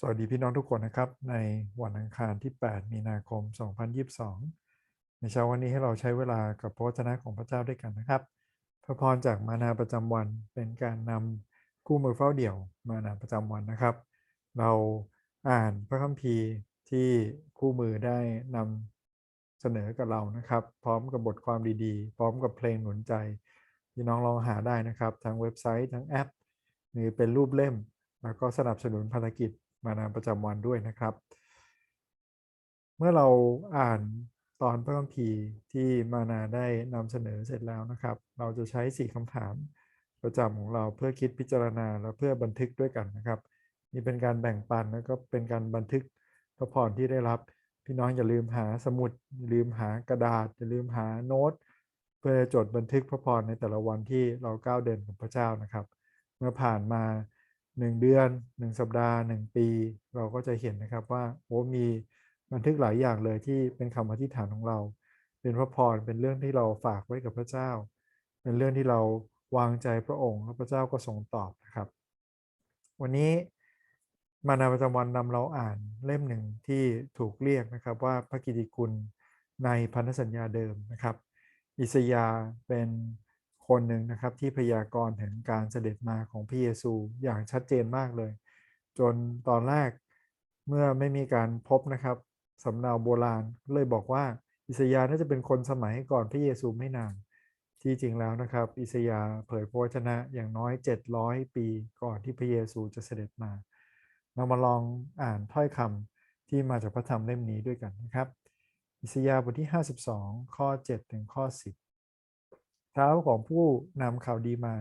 สวัสดีพี่น้องทุกคนนะครับ ในวันอังคารที่ 8 มีนาคม 2022 ในเช้าวันนี้ให้เราใช้เวลากับพระวจนะของพระเจ้าด้วยกันนะครับ พระพรจากมานาประจำวันเป็นการนำคู่มือเฝ้าเดี่ยวมานาประจำวันนะครับ เราอ่านพระคัมภีร์ที่คู่มือได้นำเสนอกับเรานะครับ พร้อมกับบทความดีๆ พร้อมกับเพลงหนุนใจพี่น้องลองหาได้นะครับทั้งเว็บไซต์ทั้งแอปหรือเป็นรูปเล่ม แล้วก็สนับสนุนภารกิจ มานาประจำวันด้วยนะครับ เมื่อเราอ่านตอนพระคัมภีร์ที่มานาได้นำเสนอเสร็จแล้วนะครับ เราจะใช้สี่คำถามประจำของเราเพื่อคิดพิจารณาและเพื่อบันทึกด้วยกันนะครับ นี่เป็นการแบ่งปันแล้วก็เป็นการบันทึกพระพรที่ได้รับ พี่น้องอย่าลืมหาสมุดอย่าลืมหากระดาษ อย่าลืมหาโน้ต เพื่อจดบันทึกพระพรในแต่ละวันที่เราก้าวเดินกับพระเจ้านะครับ เมื่อผ่านมา 1 เดือน 1 สัปดาห์ 1 ปี เราก็จะเห็นนะครับว่าโอ้มีบันทึกหลายอย่างเลยที่เป็นคำอธิษฐานของเรา เป็นพระพรเป็นเรื่องที่เราฝากไว้กับพระเจ้า เป็นเรื่องที่เราวางใจพระองค์แล้วพระเจ้าก็ทรงตอบนะครับ วันนี้มานาประจำวันนำเราอ่านเล่มหนึ่งที่ถูกเรียกนะครับว่าพระกิติคุณในพันธสัญญาเดิมนะครับ อิสยาเป็น คนหนึ่งนะครับที่พยากรณ์ถึงการเสด็จมาของพระเยซูอย่างชัดเจนมากเลย จนตอนแรกเมื่อไม่มีการพบนะครับสำเนาโบราณเลยบอกว่าอิสยาห์น่าจะเป็นคนสมัยก่อนพระเยซูไม่นานที่จริงแล้วนะครับ อิสยาห์เผยพระวจนะอย่างน้อย 700 ปีก่อนที่พระเยซูจะเสด็จมา เรามาลองอ่านถ้อยคำที่มาจากพระธรรมเล่มนี้ด้วยกันนะครับ อิสยาห์บทที่ 52 ข้อ 7 ถึงข้อ 10 เท้าของผู้นำข่าวดีมา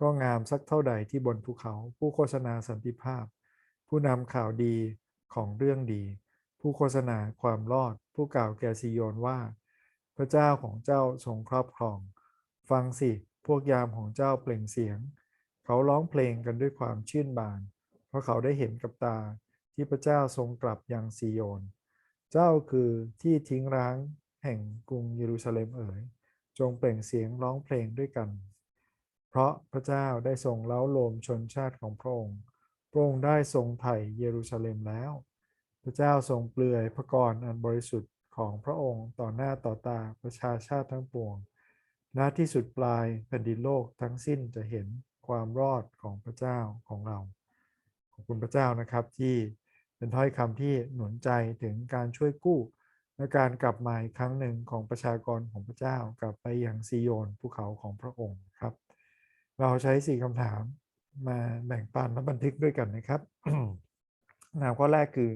ก็งามสักเท่าใดที่บนภูเขา ผู้โฆษณาสันติภาพ ผู้นำข่าวดีของเรื่องดี ผู้โฆษณาความรอด ผู้กล่าวแก่ซิโยนว่า พระเจ้าของเจ้าทรงครอบครอง ฟังสิพวกยามของเจ้าเปล่งเสียง เขาร้องเพลงกันด้วยความชื่นบาน เพราะเขาได้เห็นกับตาที่พระเจ้าทรงกลับยังซิโยน เจ้าคือที่ทิ้งร้างแห่งกรุงเยรูซาเล็มเอ๋ย จงเปล่งเสียงร้องเพลงด้วยกัน เพราะพระเจ้าได้ทรงเล้าโลมชนชาติของพระองค์ พระองค์ได้ทรงไถ่เยรูซาเล็มแล้ว พระเจ้าทรงเปลือยพระกรอันบริสุทธิ์ของพระองค์ต่อหน้าต่อตาประชาชาติทั้งปวงณที่สุดปลายแผ่นดินโลกทั้งสิ้นจะเห็นความรอดของพระเจ้าของเรา ขอบคุณพระเจ้านะครับที่เป็นถ้อยคำที่หนุนใจถึงการช่วยกู้ และการกลับมาอีกครั้งหนึ่งของประชากรของพระเจ้ากลับไปยังซีโยนภูเขาของพระองค์ครับ เราใช้สี่คำถามมาแบ่งปันและบันทึกด้วยกันนะครับคำถามข้อแรกคือ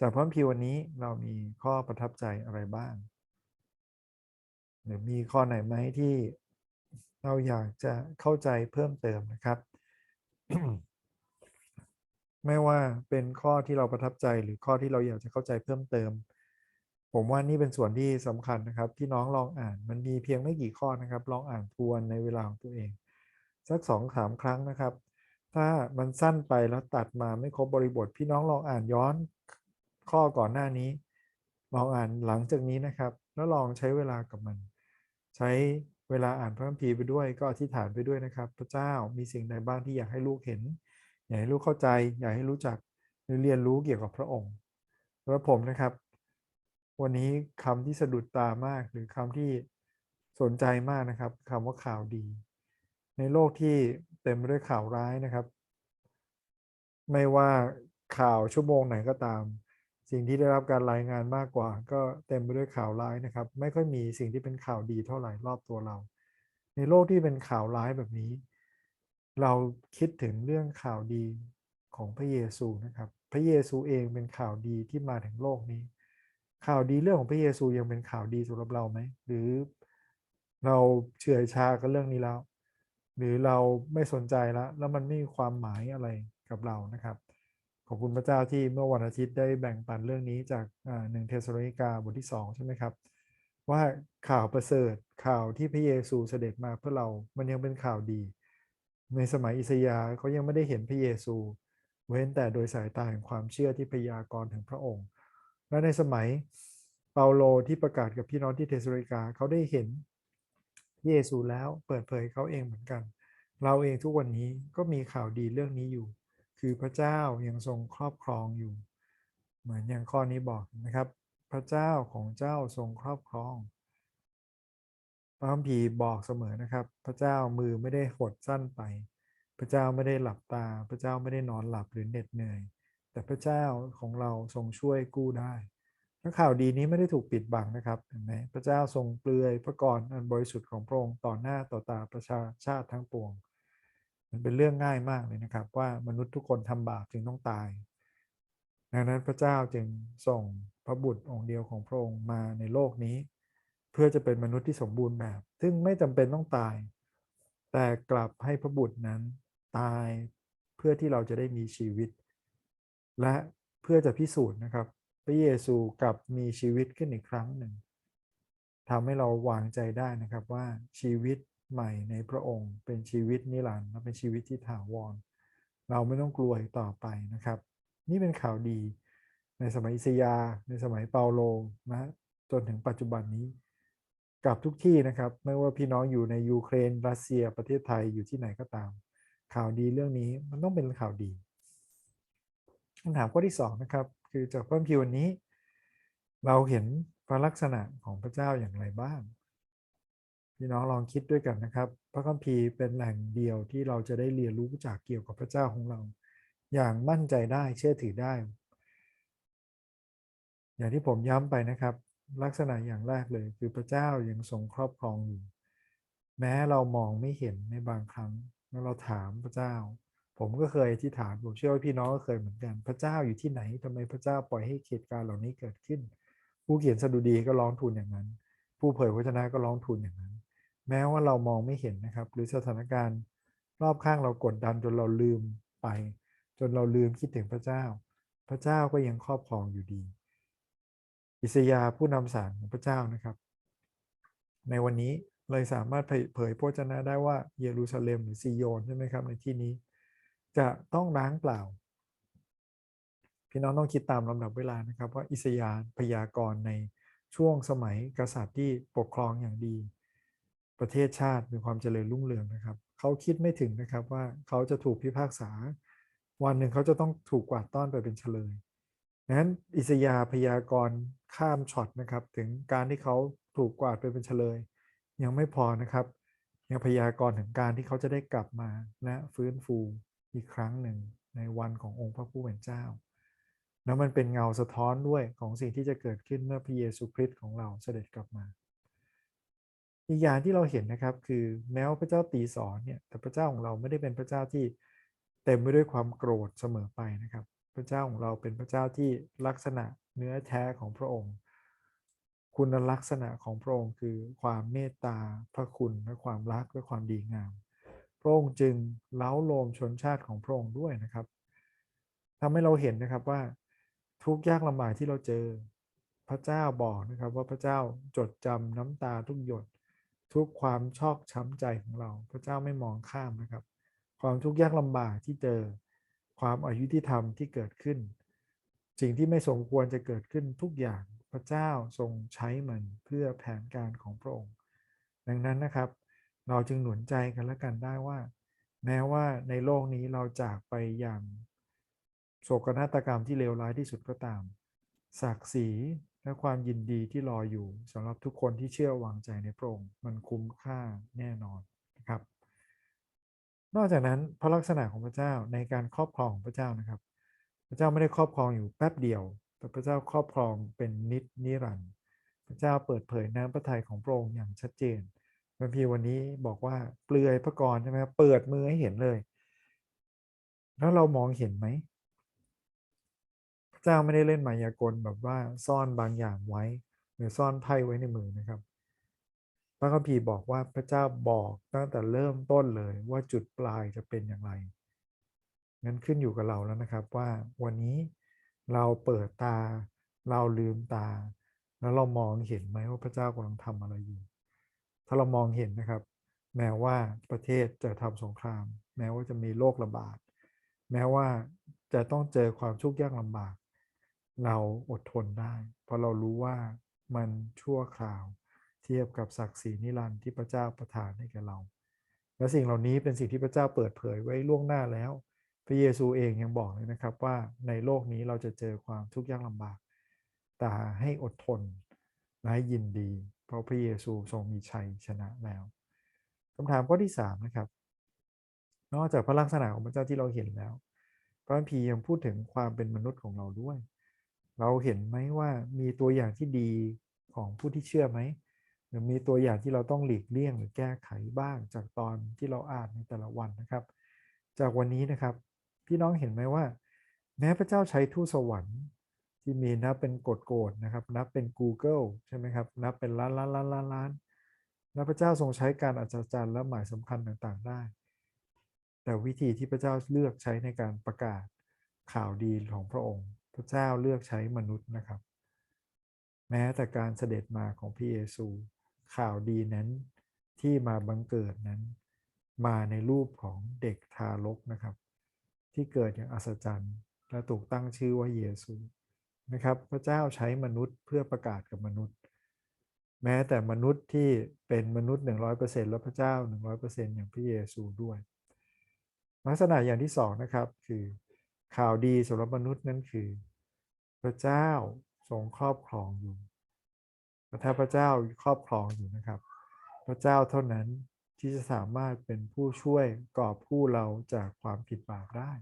จากพระคัมภีร์วันนี้เรามีข้อประทับใจอะไรบ้าง หรือมีข้อไหนไหมที่เราอยากจะเข้าใจเพิ่มเติมนะครับไม่ว่าเป็นข้อที่เราประทับใจหรือข้อที่เราอยากจะเข้าใจเพิ่มเติม ผมว่านี่เป็นส่วนที่สำคัญนะครับพี่น้องลองอ่านมันมีเพียงไม่กี่ข้อนะครับ ลองอ่านทวนในเวลาของตัวเอง สักสองสามครั้งนะครับ ถ้ามันสั้นไปแล้วตัดมาไม่ครบบริบท พี่น้องลองอ่านย้อนข้อก่อนหน้านี้ ลองอ่านหลังจากนี้นะครับ แล้วลองใช้เวลากับมัน ใช้เวลาอ่านพระคัมภีร์ไปด้วยก็อธิษฐานไปด้วยนะครับ พระเจ้ามีสิ่งใดบ้างที่อยากให้ลูกเห็น อยากให้ลูกเข้าใจ อยากให้รู้จักหรือเรียนรู้เกี่ยวกับพระองค์แล้วผมนะครับ วันนี้คำที่สะดุดตามากหรือคำที่สนใจมากนะครับคำว่าข่าวดี ในโลกที่เต็มไปด้วยข่าวร้ายนะครับ ไม่ว่าข่าวชั่วโมงไหนก็ตาม สิ่งที่ได้รับการรายงานมากกว่า ก็เต็มไปด้วยข่าวร้ายนะครับ ไม่ค่อยมีสิ่งที่เป็นข่าวดีเท่าไหร่รอบตัวเรา ในโลกที่เป็นข่าวร้ายแบบนี้ เราคิดถึงเรื่องข่าวดีของพระเยซูนะครับ พระเยซูเองเป็นข่าวดีที่มาถึงโลกนี้ ข่าวดีเรื่องของพระเยซูยังเป็นข่าวดีสำหรับเราไหม หรือเราเฉื่อยชากับเรื่องนี้แล้ว หรือเราไม่สนใจแล้ว แล้วมันไม่มีความหมายอะไรกับเรานะครับ ขอบคุณพระเจ้าที่เมื่อวันอาทิตย์ได้แบ่งปันเรื่องนี้จากหนึ่งเทสโลนิกาบทที่ 2 ใช่ไหมครับ ว่าข่าวประเสริฐข่าวที่พระเยซูเสด็จมาเพื่อเรา มันยังเป็นข่าวดี ในสมัยอิสยาห์เขายังไม่ได้เห็นพระเยซู เว้นแต่โดยสายตาแห่งความเชื่อที่พยากรณ์ถึงพระองค์ และในสมัยเปาโลที่ประกาศกับพี่น้องที่เทสโลนิกาเขาได้เห็นพระเยซูแล้วเปิดเผยเขาเองเหมือนกัน เราเองทุกวันนี้ก็มีข่าวดีเรื่องนี้อยู่ คือพระเจ้ายังทรงครอบครองอยู่ เหมือนอย่างข้อนี้บอกนะครับ พระเจ้าของเจ้าทรงครอบครองพระคัมภีร์บอกเสมอนะครับ พระเจ้ามือไม่ได้หดสั้นไป พระเจ้าไม่ได้หลับตา พระเจ้าไม่ได้นอนหลับหรือเหน็ดเหนื่อย แต่พระเจ้าของเราทรงช่วยกู้ได้และข่าวดีนี้ไม่ได้ถูกปิดบังนะครับเห็นไหมพระเจ้าทรงเปลือยพระกรอันบริสุทธิ์ของพระองค์ต่อหน้าต่อตาประชาชาติทั้งปวง มันเป็นเรื่องง่ายมากเลยนะครับ ว่ามนุษย์ทุกคนทำบาปจึงต้องตาย ดังนั้นพระเจ้าจึงส่งพระบุตรองค์เดียวของพระองค์มาในโลกนี้ เพื่อจะเป็นมนุษย์ที่สมบูรณ์แบบ ซึ่งไม่จำเป็นต้องตาย แต่กลับให้พระบุตรนั้นตายเพื่อที่เราจะได้มีชีวิต และเพื่อจะพิสูจน์นะครับ พระเยซูกลับมีชีวิตขึ้นอีกครั้งหนึ่งทำให้เราวางใจได้นะครับว่าชีวิตใหม่ในพระองค์ เป็นชีวิตนิรันดร์และเป็นชีวิตที่ถาวร เราไม่ต้องกลัวต่อไปนะครับ นี่เป็นข่าวดีในสมัยอิสยา ในสมัยเปาโลนะจนถึงปัจจุบันนี้กับทุกที่นะครับ ไม่ว่าพี่น้องอยู่ในยูเครนรัสเซียประเทศไทยอยู่ที่ไหนก็ตาม ข่าวดีเรื่องนี้มันต้องเป็นข่าวดีำถามข้อที่สองนะครับ คือจากพระคัมภีร์วันนี้ เราเห็นพระลักษณะของพระเจ้าอย่างไรบ้าง พี่น้องลองคิดด้วยกันนะครับ พระคัมภีร์เป็นแหล่งเดียวที่เราจะได้เรียนรู้จากเกี่ยวกับพระเจ้าของเรา อย่างมั่นใจได้เชื่อถือได้ อย่างที่ผมย้ำไปนะครับ ลักษณะอย่างแรกเลย คือพระเจ้ายังทรงครอบครองอยู่แม้เรามองไม่เห็นในบางครั้งแล้วเราถามพระเจ้า ผมก็เคยที่ถามผมเชื่อว่าพี่น้องก็เคยเหมือนกัน พระเจ้าอยู่ที่ไหนทำไมพระเจ้าปล่อยให้เหตุการณ์เหล่านี้เกิดขึ้น ผู้เขียนสดุดีก็ร้องทูลอย่างนั้น ผู้เผยพระชนะก็ร้องทูลอย่างนั้น แม้ว่าเรามองไม่เห็นนะครับ หรือสถานการณ์รอบข้างเรากดดันจนเราลืมไป จนเราลืมคิดถึงพระเจ้า พระเจ้าก็ยังครอบครองอยู่ดี อิสยาผู้นำสารของพระเจ้านะครับ ในวันนี้เลยสามารถเผยเผยพระวจนะได้ว่าเยรูซาเล็มหรือซีโยนใช่ไหมครับในที่นี้ จะต้องล้างเปล่า พี่น้องต้องคิดตามลำดับเวลานะครับว่าอิสยาห์พยากรณ์ในช่วงสมัยกษัตริย์ที่ปกครองอย่างดี ประเทศชาติมีความเจริญรุ่งเรืองนะครับ เขาคิดไม่ถึงนะครับว่าเขาจะถูกพิพากษา วันหนึ่งเขาจะต้องถูกกวาดต้อนไปเป็นเฉลยนั้นอิสยาห์พยากรณ์ข้ามช็อตนะครับ ถึงการที่เขาถูกกวาดไปเป็นเฉลย ยังไม่พอนะครับยังพยากรณ์ถึงการที่เขาจะได้กลับมาและฟื้นฟู อีกครั้งหนึ่งในวันขององค์พระผู้เป็นเจ้า แล้วมันเป็นเงาสะท้อนด้วยของสิ่งที่จะเกิดขึ้นเมื่อพระเยซูคริสต์ของเราเสด็จกลับมา อีกอย่างที่เราเห็นนะครับคือแม้ว่าพระเจ้าตีสอนเนี่ยแต่พระเจ้าของเราไม่ได้เป็นพระเจ้าที่เต็มไปด้วยความโกรธเสมอไปนะครับ พระเจ้าของเราเป็นพระเจ้าที่ลักษณะเนื้อแท้ของพระองค์ คุณลักษณะของพระองค์คือความเมตตาพระคุณและความรักและความดีงาม ระองค์จึงเล้าโลมชนชาติของพระองค์ด้วยนะครับทำให้เราเห็นนะครับว่าทุกยากลำบากที่เราเจอ พระเจ้าบอกนะครับว่าพระเจ้าจดจำน้ำตาทุกหยด ทุกความชอกช้ำใจของเรา พระเจ้าไม่มองข้ามนะครับ ความทุกข์ยากลำบากที่เจอ ความอายุที่ธรรมที่เกิดขึ้น สิ่งที่ไม่สมควรจะเกิดขึ้นทุกอย่างพระเจ้าทรงใช้มันเพื่อแผนการของพระองค์ ดังนั้นนะครับ เราจึงหนุนใจกันและกันได้ว่า แม้ว่าในโลกนี้เราจากไปอย่างโศกนาฏกรรมที่เลวร้ายที่สุดก็ตาม ศักดิ์ศรีและความยินดีที่รออยู่สำหรับทุกคนที่เชื่อวางใจในพระองค์มันคุ้มค่าแน่นอนนะครับ นอกจากนั้นพระลักษณะของพระเจ้าในการครอบครองของพระเจ้านะครับ พระเจ้าไม่ได้ครอบครองอยู่แป๊บเดียว แต่พระเจ้าครอบครองเป็นนิจนิรันดร์พระเจ้าเปิดเผยน้ำพระทัยของพระองค์อย่างชัดเจน พระพีวันนี้บอกว่าเปลือยพระกรใช่ไหมครับเปิดมือให้เห็นเลย แล้วเรามองเห็นไหม พระเจ้าไม่ได้เล่นมายากลแบบว่าซ่อนบางอย่างไว้ หรือซ่อนไพ่ไว้ในมือนะครับ พระคัมภีร์บอกว่าพระเจ้าบอกตั้งแต่เริ่มต้นเลยว่าจุดปลายจะเป็นอย่างไรงั้นขึ้นอยู่กับเราแล้วนะครับว่าวันนี้เราเปิดตา เราลืมตา แล้วเรามองเห็นไหมว่าพระเจ้ากำลังทำอะไรอยู่ ถ้าเรามองเห็นนะครับ แม้ว่าประเทศจะทำสงคราม แม้ว่าจะมีโรคระบาด แม้ว่าจะต้องเจอความทุกข์ยากลำบาก เราอดทนได้ เพราะเรารู้ว่ามันชั่วคราว เทียบกับศักดิ์ศรีนิรันดร์ที่พระเจ้าประทานให้แก่เรา และสิ่งเหล่านี้เป็นสิ่งที่พระเจ้าเปิดเผยไว้ล่วงหน้าแล้ว พระเยซูเองยังบอกเลยนะครับว่าในโลกนี้เราจะเจอความทุกข์ยากลำบาก แต่ให้อดทนและให้ยินดี เพราะพระเยซูทรงมีชัยชนะแล้วคำถามข้อที่3นะครับ นอกจากพระลักษณะของพระเจ้าที่เราเห็นแล้ว พระคัมภีร์ยังพูดถึงความเป็นมนุษย์ของเราด้วย เราเห็นไหมว่ามีตัวอย่างที่ดีของผู้ที่เชื่อไหมหรือมีตัวอย่างที่เราต้องหลีกเลี่ยงหรือแก้ไขบ้างจากตอนที่เราอ่านในแต่ละวันนะครับ จากวันนี้นะครับ พี่น้องเห็นไหมว่า แม้พระเจ้าใช้ทูตสวรรค์ ที่มีนับเป็นกฎโกฎนะครับ นับเป็น Google ใช่ไหมครับ นับเป็นล้านล้านล้านล้านล้านและพระเจ้าทรงใช้การอัศจรรย์และหมายสำคัญต่างๆ ได้ แต่วิธีที่พระเจ้าเลือกใช้ในการประกาศข่าวดีของพระองค์ พระเจ้าเลือกใช้มนุษย์นะครับ แม้แต่การเสด็จมาของพระเยซู ข่าวดีนั้นที่มาบังเกิดนั้น มาในรูปของเด็กทารกนะครับ ที่เกิดอย่างอัศจรรย์และถูกตั้งชื่อว่าเยซู นะครับ พระเจ้าใช้มนุษย์เพื่อประกาศกับมนุษย์ แม้แต่มนุษย์ที่เป็นมนุษย์ 100%แล้วพระเจ้า 100%อย่างพระเยซูด้วยลักษณะอย่างที่สองนะครับคือข่าวดีสำหรับมนุษย์นั้นคือ พระเจ้าทรงครอบครองอยู่ถ้าพระเจ้าครอบครองอยู่นะครับ พระเจ้าเท่านั้นที่จะสามารถเป็นผู้ช่วยกอบผู้เราจากความผิดบาปได้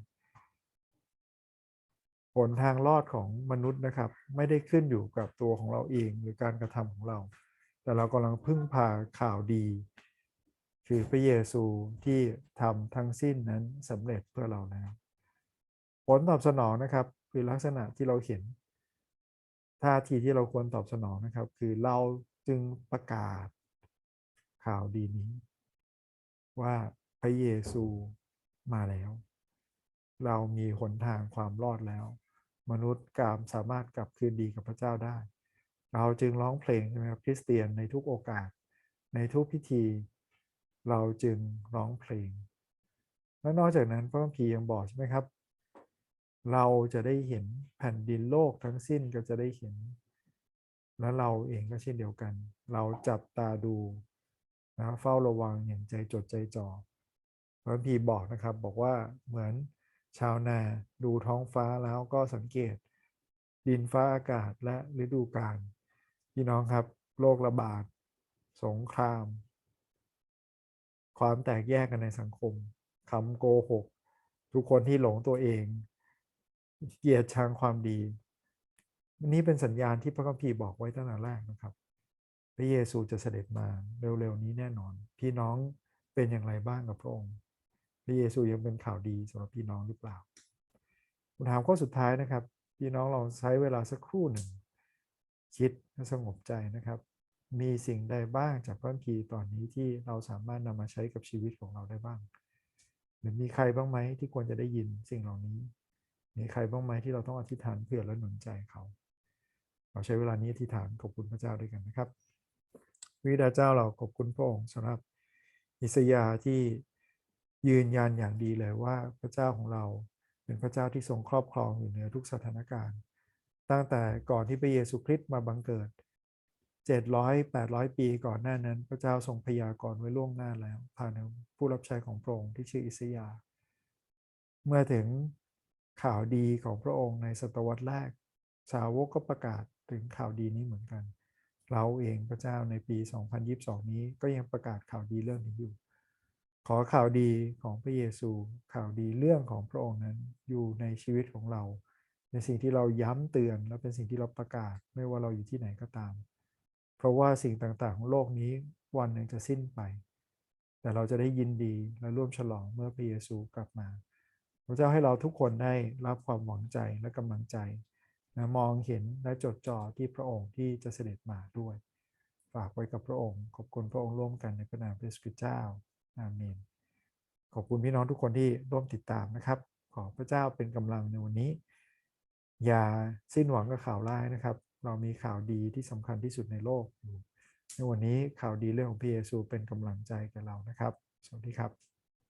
ผลทางรอดของมนุษย์นะครับ ไม่ได้ขึ้นอยู่กับตัวของเราเองหรือการกระทำของเรา แต่เรากำลังพึ่งพาข่าวดี คือพระเยซูที่ทำทั้งสิ้นนั้นสำเร็จเพื่อเราแล้วผลตอบสนองนะครับคือลักษณะที่เราเห็นท่าทีที่เราควรตอบสนองนะครับ คือเราจึงประกาศข่าวดีนี้ ว่าพระเยซูมาแล้ว เรามีหนทางความรอดแล้ว มนุษย์กามสามารถกลับคืนดีกับพระเจ้าได้ เราจึงร้องเพลงใช่ไหมครับคริสเตียนในทุกโอกาส ในทุกพิธี เราจึงร้องเพลง และนอกจากนั้นพระคัมภีร์ยังบอกใช่ไหมครับ เราจะได้เห็นแผ่นดินโลกทั้งสิ้นก็จะได้เห็น และเราเองก็เช่นเดียวกัน เราจับตาดูนะเฝ้าระวังอย่างใจจดใจจ่อพระพีร์บอกนะครับบอกว่าเหมือน ชาวนาดูท้องฟ้าแล้วก็สังเกต ดินฟ้าอากาศและฤดูกาลพี่น้องครับโรคระบาด สงคราม ความแตกแยกกันในสังคมคำโกหก ทุกคนที่หลงตัวเอง เกียรติชังความดีนนี้เป็นสัญญาณที่พระคัมภีร์บอกไว้ตั้งแต่แรกนะครับ พระเยซูจะเสด็จมาเร็วๆนี้แน่นอน พี่น้องเป็นอย่างไรบ้างกับพระองค์ พระเยซูยังเป็นข่าวดีสำหรับพี่น้องหรือเปล่าคำถามข้อสุดท้ายนะครับ พี่น้องเราใช้เวลาสักครู่หนึ่ง คิดและสงบใจนะครับ มีสิ่งใดบ้างจากพระคัมภีร์ตอนนี้ที่เราสามารถนำมาใช้กับชีวิตของเราได้บ้างหรือมีใครบ้างไหมที่ควรจะได้ยินสิ่งเหล่านี้ มีใครบ้างไหมที่เราต้องอธิษฐานเพื่อและหนุนใจเขา เราใช้เวลานี้อธิษฐานขอบคุณพระเจ้าด้วยกันนะครับวิดาเจ้าเราขอบคุณพระองค์สำหรับอิสยาที่ ยืนยันอย่างดีเลยว่าพระเจ้าของเราเป็นพระเจ้าที่ทรงครอบครองอยู่เหนือทุกสถานการณ์ ตั้งแต่ก่อนที่พระเยซูคริสต์มาบังเกิด 700 800 ปีก่อนหน้านั้น พระเจ้าทรงพยากรณ์ไว้ล่วงหน้าแล้ว ผ่านผู้รับใช้ของพระองค์ที่ชื่ออิสยา เมื่อถึงข่าวดีของพระองค์ในศตวรรษแรก สาวกก็ประกาศถึงข่าวดีนี้เหมือนกัน เราเองพระเจ้าในปี 2022 นี้ก็ยังประกาศข่าวดีเรื่องนี้อยู่ ขอข่าวดีของพระเยซู ข่าวดีเรื่องของพระองค์นั้นอยู่ในชีวิตของเรา ในสิ่งที่เราย้ำเตือนและเป็นสิ่งที่เราประกาศ ไม่ว่าเราอยู่ที่ไหนก็ตาม เพราะว่าสิ่งต่างๆ ของโลกนี้วันหนึ่งจะสิ้นไป แต่เราจะได้ยินดีและร่วมฉลองเมื่อพระเยซูกลับมาพระเจ้าให้เราทุกคนได้รับความหวังใจและกำลังใจนะมองเห็นและจดจ่อที่พระองค์ที่จะเสด็จมาด้วย ฝากไว้กับพระองค์ ขอบคุณพระองค์ร่วมกันในพระนามพระสุคริสต์เจ้า อาเมน ขอบคุณพี่น้องทุกคนที่ร่วมติดตามนะครับ ขอพระเจ้าเป็นกำลังในวันนี้ อย่าสิ้นหวังกับข่าวร้ายนะครับ เรามีข่าวดีที่สำคัญที่สุดในโลกอยู่ในวันนี้ข่าวดีเรื่องของพระเยซูเป็นกำลังใจกับเรานะครับ สวัสดีครับ